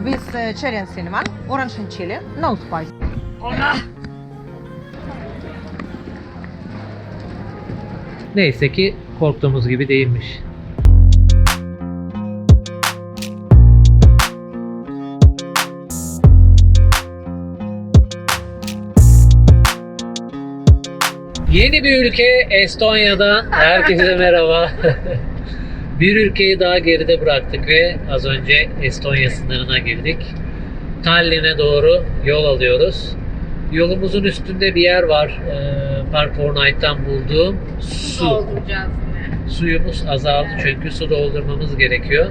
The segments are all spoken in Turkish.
with uh, cherry and cinnamon, orange and chili, no spice. Neyse ki korktuğumuz gibi değilmiş. Yeni bir ülke Estonya'dan herkese merhaba. bir ülkeyi daha geride bıraktık ve az önce Estonya sınırına girdik. Tallinn'e doğru yol alıyoruz. Yolumuzun üstünde bir yer var. Ee, Park Fortnite'tan bulduğum su. Dolduracağız yine. Suyumuz azaldı çünkü su doldurmamız gerekiyor.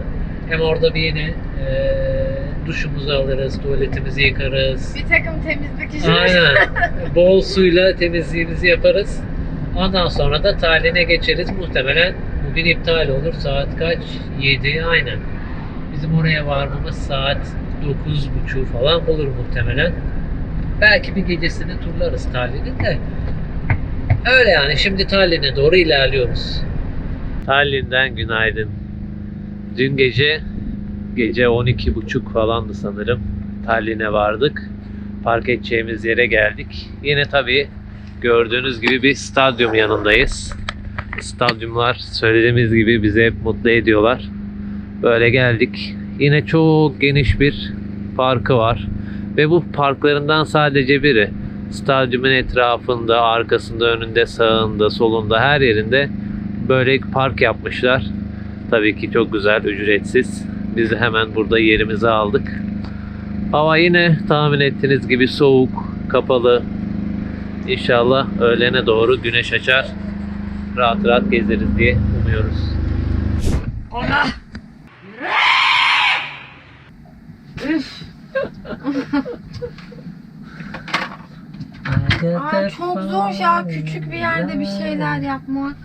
Hem orada bir yine e, duşumuzu alırız, tuvaletimizi yıkarız. Bir takım temizlik işi. Aynen. Bol suyla temizliğimizi yaparız. Ondan sonra da taline geçeriz. Muhtemelen bugün iptal olur. Saat kaç? 7 aynen. Bizim oraya varmamız saat 9.30 falan olur muhtemelen. Belki bir gecesini turlarız Tallinn'in de. Öyle yani. Şimdi Tallinn'e doğru ilerliyoruz. Tallinn'den günaydın. Dün gece gece 12.30 falandı sanırım. Tallinn'e vardık. Park edeceğimiz yere geldik. Yine tabii gördüğünüz gibi bir stadyum yanındayız. Stadyumlar söylediğimiz gibi bizi hep mutlu ediyorlar. Böyle geldik. Yine çok geniş bir parkı var. Ve bu parklarından sadece biri. Stadyumun etrafında, arkasında, önünde, sağında, solunda her yerinde böyle park yapmışlar. Tabii ki çok güzel, ücretsiz. Biz hemen burada yerimizi aldık. Hava yine tahmin ettiğiniz gibi soğuk, kapalı. İnşallah öğlene doğru güneş açar. Rahat rahat gezeriz diye umuyoruz. Ay çok zor ya küçük bir yerde bir şeyler yapmak.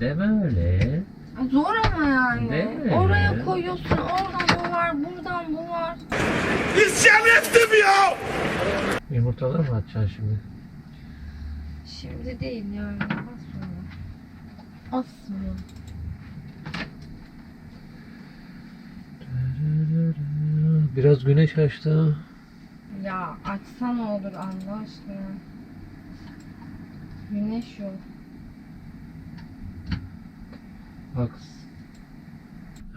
Deme öyle. Zor ama yani. Mi? Oraya koyuyorsun, oradan bu var, buradan bu var. Yumurtaları mı atacaksın şimdi? Şimdi değil yani. Biraz güneş açtı. Ya açsa ne olur Allah aşkına. Güneş yok. Bak.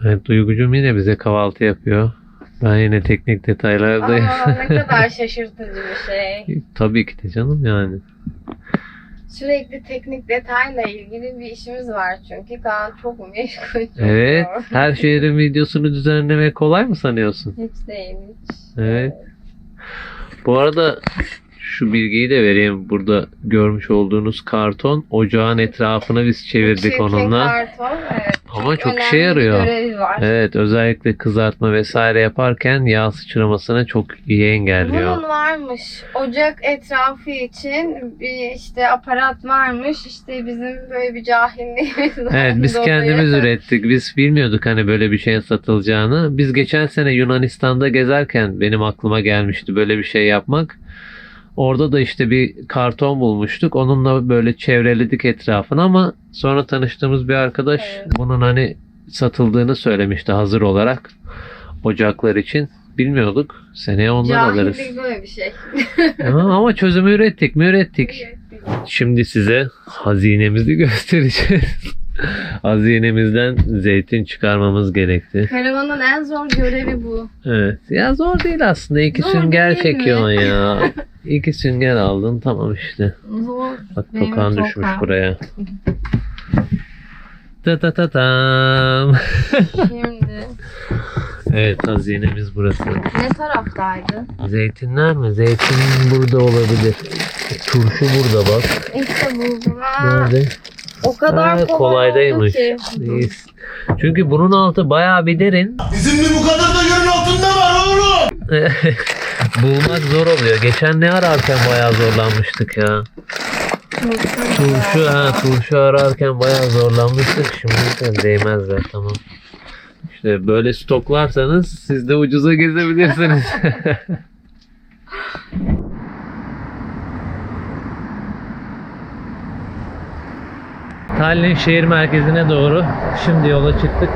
Evet Duygucuğum yine bize kahvaltı yapıyor. Ben yine teknik detaylardayım. Aa, ne kadar şaşırtıcı bir şey. Tabii ki de canım yani. Sürekli teknik detayla ilgili bir işimiz var çünkü Kaan çok meşgul. çok Evet. Her şehrin videosunu düzenlemek kolay mı sanıyorsun? Hiç değil hiç. Evet. Bu arada şu bilgiyi de vereyim. Burada görmüş olduğunuz karton ocağın etrafını biz çevirdik Çirkin onunla. Karton, evet. Ama çok önemli işe yarıyor. Evet özellikle kızartma vesaire yaparken yağ sıçramasını çok iyi engelliyor. Bunun varmış. Ocak etrafı için bir işte aparat varmış. İşte bizim böyle bir cahilliğimiz var. Evet biz kendimiz ürettik. Biz bilmiyorduk hani böyle bir şeyin satılacağını. Biz geçen sene Yunanistan'da gezerken benim aklıma gelmişti böyle bir şey yapmak. Orada da işte bir karton bulmuştuk. Onunla böyle çevreledik etrafını ama sonra tanıştığımız bir arkadaş Evet. bunun hani satıldığını söylemişti hazır olarak ocaklar için. Bilmiyorduk. Seneye ondan alırız. Cahillik böyle bir şey. Ama ama çözümü ürettik mi ürettik. Şimdi size hazinemizi göstereceğiz. Hazinemizden zeytin çıkarmamız gerekti. Karavanın en zor görevi bu. Evet. Ya zor değil aslında. İki Zor sünger çekiyorsun ya. İki sünger aldın tamam işte. Zor. Bak tokan düşmüş buraya. Ta ta ta tam. Şimdi evet hazinemiz burası. ne taraftaydı? Zeytinler mi? Zeytin burada olabilir. Turşu burada bak. İşte buldum. Aa, Nerede? O kadar Ha, kolay kolaydaymış. ki. Çünkü bunun altı bayağı bir derin. Bizim bir bu kadar da yerin altında var oğlum. Bulmak zor oluyor. Geçen ne ararken bayağı zorlanmıştık ya. Turşu ha turşu ararken bayağı zorlanmıştık. Şimdi de değmezler tamam. İşte böyle stoklarsanız siz de ucuza gezebilirsiniz. Tallinn şehir merkezine doğru şimdi yola çıktık.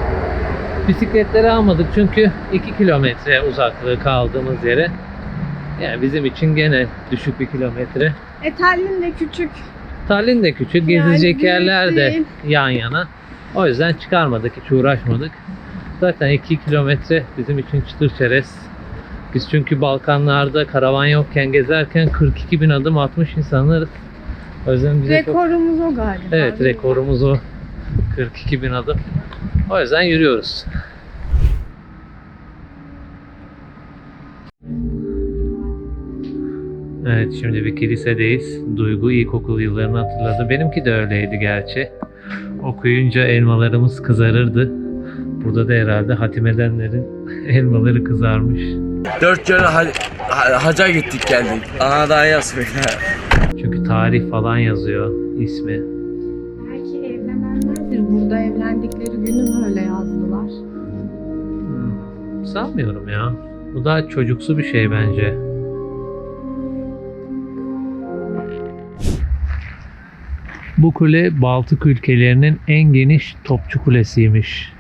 Bisikletleri almadık çünkü 2 kilometre uzaklığı kaldığımız yere. Yani bizim için gene düşük bir kilometre. E Tallinn de küçük. Tallinn de küçük, Yani gezilecek büyük yerler de değil. yan yana. O yüzden çıkarmadık, hiç uğraşmadık. Zaten 2 kilometre bizim için çıtır çerez. Biz çünkü Balkanlarda karavan yokken gezerken 42 bin adım atmış insanlarız. O yüzden bize çok... Rekorumuz o galiba. Evet rekorumuz o. 42 bin adım. O yüzden yürüyoruz. Evet şimdi bir kilisedeyiz. Duygu ilkokul yıllarını hatırladı. Benimki de öyleydi gerçi. Okuyunca elmalarımız kızarırdı. Burada da herhalde hatim edenlerin elmaları kızarmış. Dört kere ha- ha- haca gittik geldik. Ana daha yazmıyor. Tarih falan yazıyor ismi. Belki evlenenlerdir. Burada evlendikleri günü böyle yazdılar. Hmm, Sanmıyorum ya. Bu daha çocuksu bir şey bence. Bu kule Baltık ülkelerinin en geniş topçu kulesiymiş.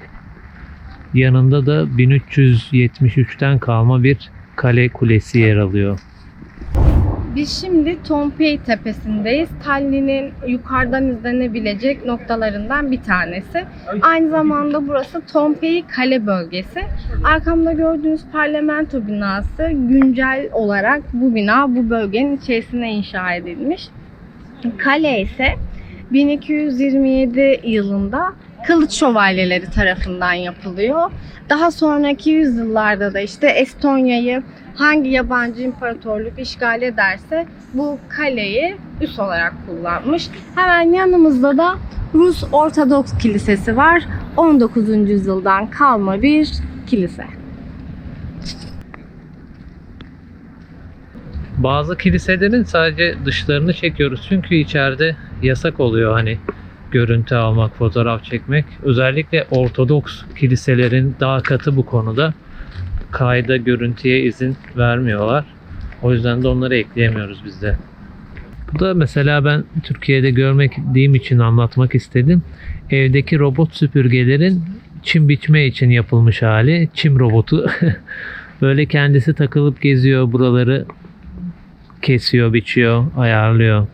Yanında da 1373'ten kalma bir kale kulesi yer alıyor. Biz şimdi Tompei tepesindeyiz. Tallinn'in yukarıdan izlenebilecek noktalarından bir tanesi. Aynı zamanda burası Tompei Kale bölgesi. Arkamda gördüğünüz parlamento binası güncel olarak bu bina bu bölgenin içerisine inşa edilmiş. Kale ise 1227 yılında Kılıç Şövalyeleri tarafından yapılıyor. Daha sonraki yüzyıllarda da işte Estonya'yı hangi yabancı imparatorluk işgal ederse bu kaleyi üs olarak kullanmış. Hemen yanımızda da Rus Ortodoks Kilisesi var. 19. yüzyıldan kalma bir kilise. Bazı kiliselerin sadece dışlarını çekiyoruz çünkü içeride yasak oluyor hani görüntü almak, fotoğraf çekmek. Özellikle Ortodoks kiliselerin daha katı bu konuda kayda görüntüye izin vermiyorlar. O yüzden de onları ekleyemiyoruz biz de. Bu da mesela ben Türkiye'de görmediğim için anlatmak istedim. Evdeki robot süpürgelerin çim biçme için yapılmış hali. Çim robotu. Böyle kendisi takılıp geziyor buraları kesiyor, biçiyor, ayarlıyor.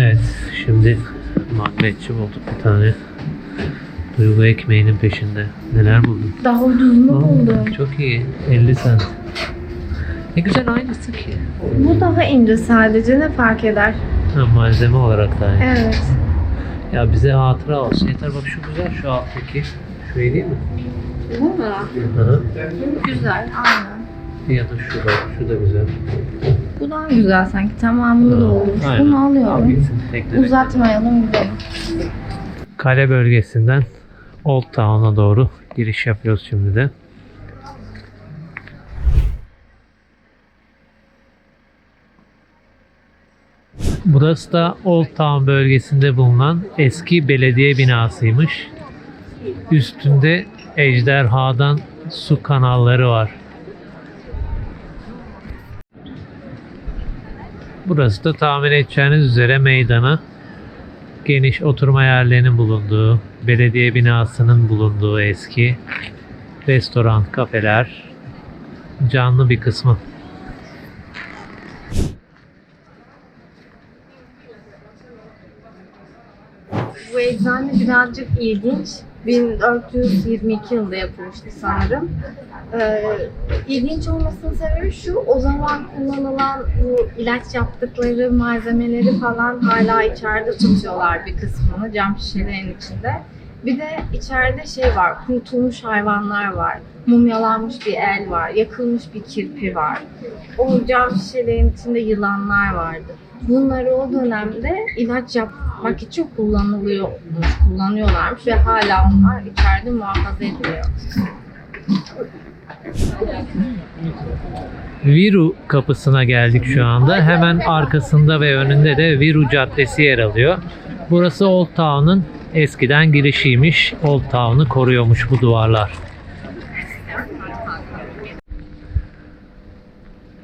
Evet, şimdi magnet bulduk bir tane. Duygu ekmeğinin peşinde. Neler buldun? Daha ucuzunu Aa, buldum. Çok iyi. 50 cent. Ne güzel aynısı ki. Bu daha ince sadece ne fark eder? Ha, malzeme olarak da aynı. Evet. Ya bize hatıra olsun. Yeter bak şu güzel şu alttaki. Şu iyi değil mi? Bu mu? Hı hı. Güzel, aynen. Ya da şu da, şu da güzel. Güzel sanki. Tamamını da aynen. Bunu Al alıyorum. Uzatmayalım gidelim. Kale bölgesinden Old Town'a doğru giriş yapıyoruz şimdi de. Burası da Old Town bölgesinde bulunan eski belediye binasıymış. Üstünde ejderhadan su kanalları var. Burası da tahmin edeceğiniz üzere meydana geniş oturma yerlerinin bulunduğu, belediye binasının bulunduğu eski restoran, kafeler canlı bir kısmı. Bu eczane birazcık ilginç. 1422 yılında yapılmıştı sanırım. Ee, ilginç olmasının sebebi şu, o zaman kullanılan bu ilaç yaptıkları malzemeleri falan hala içeride tutuyorlar bir kısmını cam şişelerin içinde. Bir de içeride şey var, kurutulmuş hayvanlar var, mumyalanmış bir el var, yakılmış bir kirpi var. O cam şişelerin içinde yılanlar vardı. Bunları o dönemde ilaç yapmak için kullanılıyormuş, kullanıyorlarmış ve hala onlar içeride muhafaza ediliyor. Viru kapısına geldik şu anda. Hemen arkasında ve önünde de Viru Caddesi yer alıyor. Burası Old Town'un eskiden girişiymiş. Old Town'u koruyormuş bu duvarlar.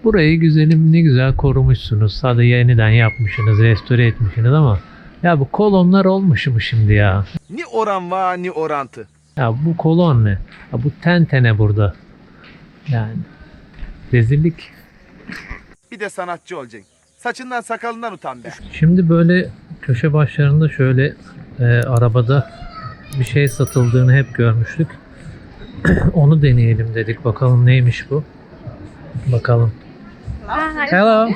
Burayı güzelim ne güzel korumuşsunuz. Sadece yeniden yapmışsınız, restore etmişsiniz ama ya bu kolonlar olmuş mu şimdi ya? Ni oran var ni orantı. Ya bu kolon ne? Ya bu tentene burada. Yani rezillik. Bir de sanatçı olacaksın. Saçından sakalından utan be. Şimdi böyle köşe başlarında şöyle e, arabada bir şey satıldığını hep görmüştük. Onu deneyelim dedik. Bakalım neymiş bu. Bakalım. Hello.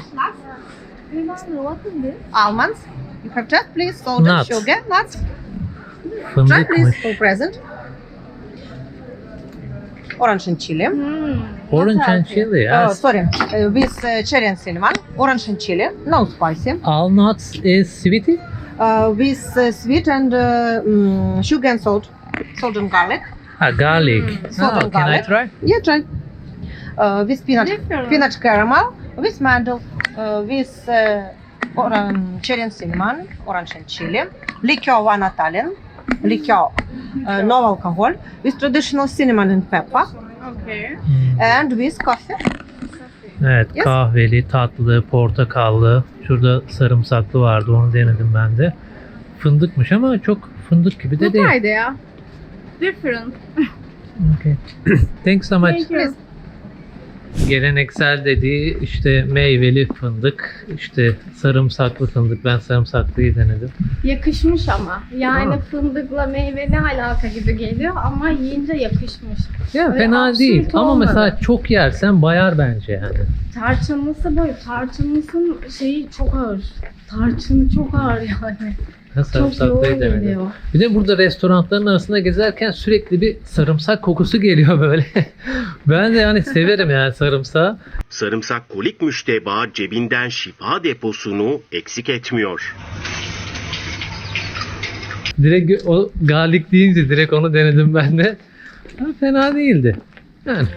Almonds. You have just please salt and sugar. Nuts. Try please Fındıkmış. for present. Orange and chili. Hmm. Orange and chili. Oh, Yes. sorry, uh, with uh, cherry and cinnamon. Orange and chili. No spicy. All nuts is sweety. Uh, with uh, sweet and uh, mm, sugar and salt. Salt and garlic. Ha, garlic. Salt Oh, and can I try? Yeah, try. Uh, with peanut, Different. peanut caramel, with mandel, uh, with uh, cinnamon, orange and chili, liqueur one Italian, liqueur, uh, no alcohol, with traditional cinnamon and pepper, Okay. Hmm. and with coffee. Evet Yes. kahveli, tatlı, portakallı. Şurada sarımsaklı vardı onu denedim ben de. Fındıkmış ama çok fındık gibi de değil. Güzeldi ya. Different. Okay. Thanks so much. Thank you. Geleneksel dediği işte meyveli fındık, işte sarımsaklı fındık. Ben sarımsaklıyı denedim. Yakışmış ama. Yani Ha. fındıkla meyve ne alaka gibi geliyor ama yiyince yakışmış. Ya Öyle fena değil ama olmadı. mesela çok yersen bayar bence yani. Tarçınlısı böyle. Tarçınlısın şeyi çok ağır. Tarçını çok ağır yani. Çok yoğun denedim. geliyor. Bir de burada restoranların arasında gezerken sürekli bir sarımsak kokusu geliyor böyle. ben de yani severim yani sarımsağı. Sarımsak kolik müşteba cebinden şifa deposunu eksik etmiyor. Direkt o garlic deyince direkt onu denedim ben de. Ha, fena değildi. Yani.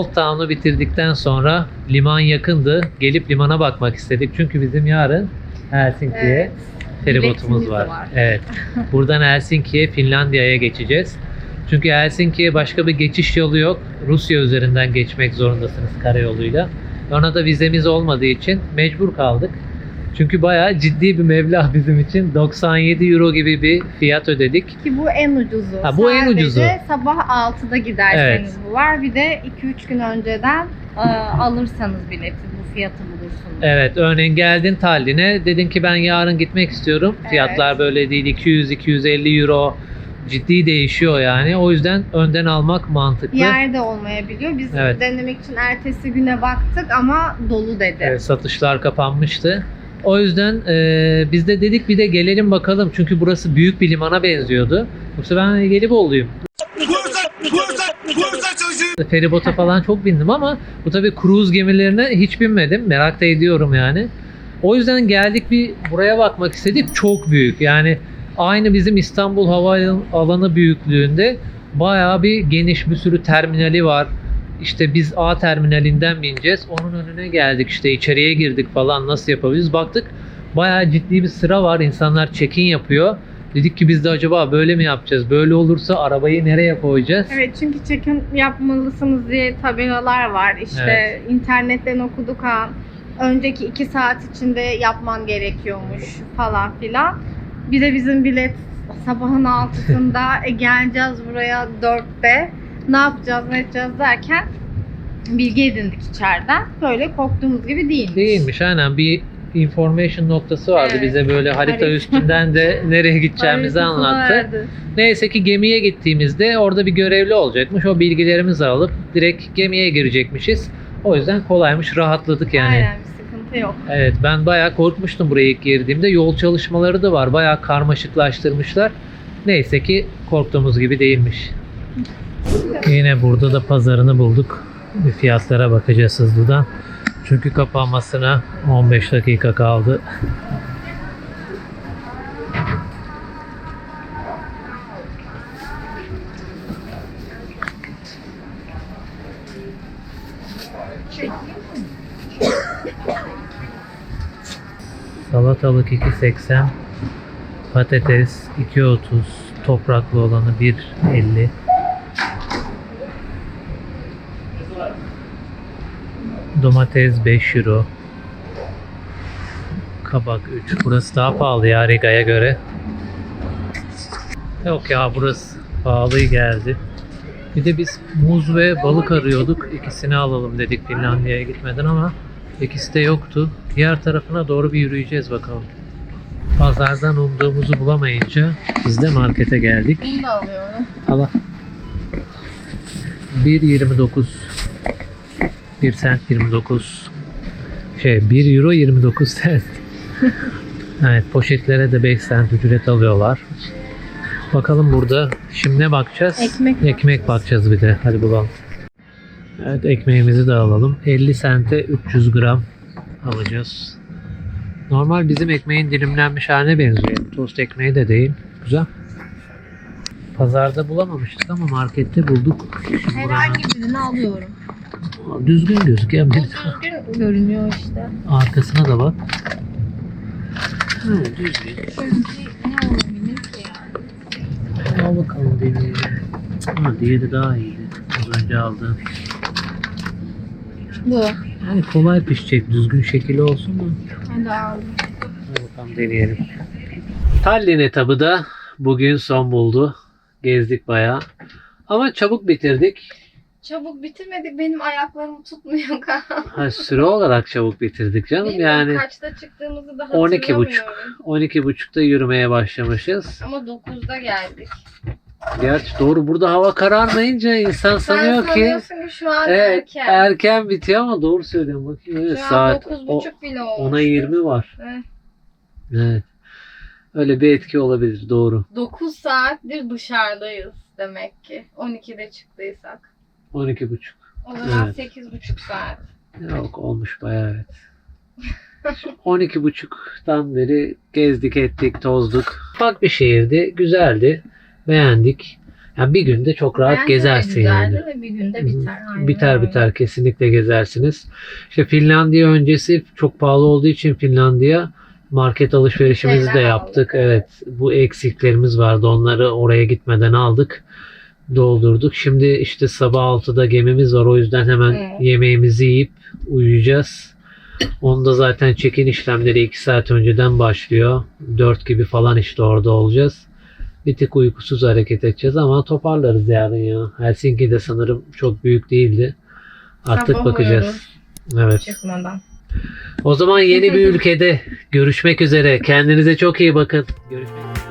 Old Town'u bitirdikten sonra liman yakındı. Gelip limana bakmak istedik. Çünkü bizim yarın Helsinki'ye Evet. feribotumuz var. var. Evet. Buradan Helsinki'ye, Finlandiya'ya geçeceğiz. Çünkü Helsinki'ye başka bir geçiş yolu yok. Rusya üzerinden geçmek zorundasınız karayoluyla. Ona da vizemiz olmadığı için mecbur kaldık. Çünkü bayağı ciddi bir meblağ bizim için. 97 euro gibi bir fiyat ödedik. Ki bu en ucuzu. Ha, bu en Sadece ucuzu. sabah 6'da giderseniz bu var. Bir de 2-3 gün önceden e, alırsanız bileti bu fiyatı bulursunuz. Evet örneğin geldin Tallinn'e dedin ki ben yarın gitmek istiyorum. Evet. Fiyatlar böyle değil 200-250 euro ciddi değişiyor yani. O yüzden önden almak mantıklı. Yer de olmayabiliyor. Biz Evet. denemek için ertesi güne baktık ama dolu dedi. Evet, satışlar kapanmıştı. O yüzden e, biz de dedik bir de gelelim bakalım. Çünkü burası büyük bir limana benziyordu. Yoksa ben Gelibolu'yum. Feribota falan çok bindim ama bu tabii kruz gemilerine hiç binmedim. Merak da ediyorum yani. O yüzden geldik bir buraya bakmak istedik. Çok büyük. Yani aynı bizim İstanbul Havaalanı büyüklüğünde bayağı bir geniş bir sürü terminali var. İşte biz A terminalinden bineceğiz. Onun önüne geldik işte içeriye girdik falan nasıl yapabiliriz. Baktık bayağı ciddi bir sıra var. İnsanlar check-in yapıyor. Dedik ki biz de acaba böyle mi yapacağız? Böyle olursa arabayı nereye koyacağız? Evet çünkü check-in yapmalısınız diye tabelalar var. İşte Evet. internetten okuduk ha. Önceki iki saat içinde yapman gerekiyormuş falan filan. Bir de bizim bilet sabahın altısında e, geleceğiz buraya dörtte. Ne yapacağız ne edeceğiz derken bilgi edindik içeriden. Böyle korktuğumuz gibi değil. Değilmiş aynen bir information noktası vardı. Evet. Bize böyle harita Harita. üstünden de nereye gideceğimizi anlattı. Neyse ki gemiye gittiğimizde orada bir görevli olacakmış. O bilgilerimizi alıp direkt gemiye girecekmişiz. O yüzden kolaymış, rahatladık yani. Aynen bir sıkıntı yok. Evet ben bayağı korkmuştum buraya ilk girdiğimde. Yol çalışmaları da var. Bayağı karmaşıklaştırmışlar. Neyse ki korktuğumuz gibi değilmiş. Yine burada da pazarını bulduk. Bir fiyatlara bakacağız hızlıdan. Çünkü kapanmasına 15 dakika kaldı. Salatalık 2.80 Patates 2.30 Topraklı olanı 1.50 Domates 5 euro Kabak 3 Burası daha pahalı ya Riga'ya göre Yok ya burası pahalı geldi bir de biz muz ve balık arıyorduk. İkisini alalım dedik Finlandiya'ya gitmeden ama ikisi de yoktu. Diğer tarafına doğru bir yürüyeceğiz bakalım. Pazardan umduğumuzu bulamayınca biz de markete geldik. Bunu da alıyorum. Allah. 1.29 1 sent 29 şey 1 euro 29 sent. evet poşetlere de 5 sent ücret alıyorlar. Bakalım burada şimdi ne bakacağız? Ekmek Ekmek bakacağız bir de. Hadi bulalım. Evet ekmeğimizi de alalım. 50 sente 300 gram alacağız. Normal bizim ekmeğin dilimlenmiş haline benziyor. Tost ekmeği de değil. Güzel. Pazarda bulamamıştık ama markette bulduk. Şimdi Herhangi birini alıyorum. buranın- Düzgün gözüküyor. Bu Bir düzgün görünüyor işte. arkasına da bak. Ha, düzgün. Çünkü ne olabilir ki yani? Al bakalım deneyelim. Ha, diğeri daha iyiydi. Az önce aldığım. Bu. Yani kolay pişecek. Düzgün şekilli olsun mu? Hadi aldım. Hadi bakalım deneyelim. Tallinn etabı da bugün son buldu. Gezdik bayağı. Ama çabuk bitirdik. Çabuk bitirmedik. Benim ayaklarım tutmuyor. Ha, süre olarak çabuk bitirdik canım. Bilmiyorum Yani kaçta çıktığımızı da 12 buçuk. hatırlamıyorum. 12.30'da yürümeye başlamışız. Ama 9'da geldik. Gerçi doğru burada hava kararmayınca insan sanıyor Sen ki ki şu an evet, erken. erken bitiyor ama doğru söylüyorum. Bakayım evet, Şu an saat 9.30 bile olmuş. ona 20 var. Evet. Evet. Öyle bir etki olabilir doğru. 9 saattir dışarıdayız demek ki. 12'de çıktıysak. 12.30. O zaman Evet. 8,5 saat. Yok olmuş bayağı evet. 12.30'dan beri gezdik ettik tozduk. Ufak bir şehirdi güzeldi beğendik. Yani bir günde çok rahat Bence gezersin yani. ve bir günde biter. Aynen Biter öyle. biter kesinlikle gezersiniz. İşte Finlandiya öncesi çok pahalı olduğu için Finlandiya market alışverişimizi de yaptık. aldık, Evet bu eksiklerimiz vardı onları oraya gitmeden aldık. Doldurduk. Şimdi işte sabah 6'da gemimiz var o yüzden hemen Evet. yemeğimizi yiyip uyuyacağız. Onda zaten check-in işlemleri 2 saat önceden başlıyor. 4 gibi falan işte orada olacağız. Bir tık uykusuz hareket edeceğiz ama toparlarız yarın ya. Helsinki de sanırım çok büyük değildi. Artık Sabah bakacağız. Evet. Çıkmadan. O zaman yeni bir ülkede görüşmek üzere. Kendinize çok iyi bakın. Görüşmek